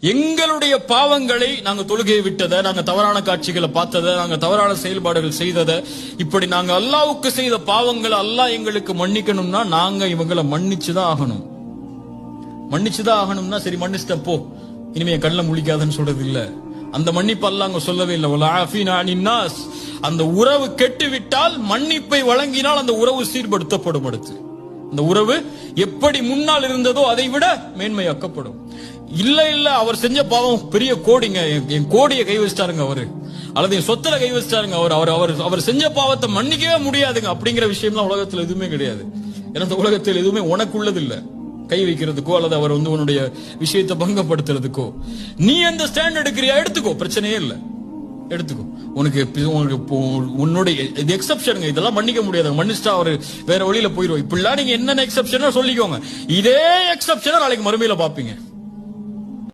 எங்களுடைய பாவங்களை நாங்க தொழுகையை விட்டதை நாங்க தவறான காட்சிகளை பார்த்ததை நாங்க தவறான செயல்பாடுகள் செய்ததை இப்படி நாங்க அல்லாவுக்கு செய்த பாவங்களை அல்லாஹ் எங்களுக்கு மன்னிக்கணும்னா நாங்க இவங்களை மன்னிச்சுதான் ஆகணும். மன்னிச்சுதான் ஆகணும்னா சரி மன்னிச்சிட்டேன் போ. இனிமே என் கண்ணில் முழிக்காதுன்னு சொல்றது இல்ல அந்த மன்னிப்பு அல்ல அங்க சொல்லவே இல்லை. அந்த உறவு கெட்டு விட்டால் மன்னிப்பை வழங்கினால் அந்த உறவு சீர்படுத்தப்படும் அடுத்து. அந்த உறவு எப்படி முன்னால் இருந்ததோ அதை விட மேன்மையாக்கப்படும். இல்ல இல்ல அவர் செஞ்ச பாவம் பெரிய கோடிங்க. என்- என் கோடியை கை வச்சிட்டாருங்க அவரு. அல்லது என் சொத்துல கை வச்சிட்டாருங்க அவர். அவர் அவர் அவர் செஞ்ச பாவத்தை மன்னிக்கவே முடியாதுங்க. அப்படிங்கிற விஷயம்லாம் உலகத்துல எதுவுமே கிடையாது. ஏன்னா இந்த உலகத்தில் எதுவுமே உனக்குள்ளது இல்ல கை வைக்கிறதுக்கோ அல்லது அவர் வந்து உன்னுடைய விஷயத்தை பங்கப்படுத்துறதுக்கோ. நீ எந்த ஸ்டாண்ட் எடுக்கிறியா எடுத்துக்கோ பிரச்சனையே இல்லை. எடுத்துக்கோ. உனக்கு உனக்கு உன்னுடைய இது எக்ஸப்ஷனுங்க இதெல்லாம் மன்னிக்க முடியாது. மன்னிச்சிட்டா அவர் வேற வழியில போயிருவோம் இப்படிலாம் நீங்க என்னென்ன எக்ஸப்ஷனா சொல்லிக்கோங்க. இதே எக்ஸப்ஷனை நாளைக்கு மறுமையில பாப்பீங்க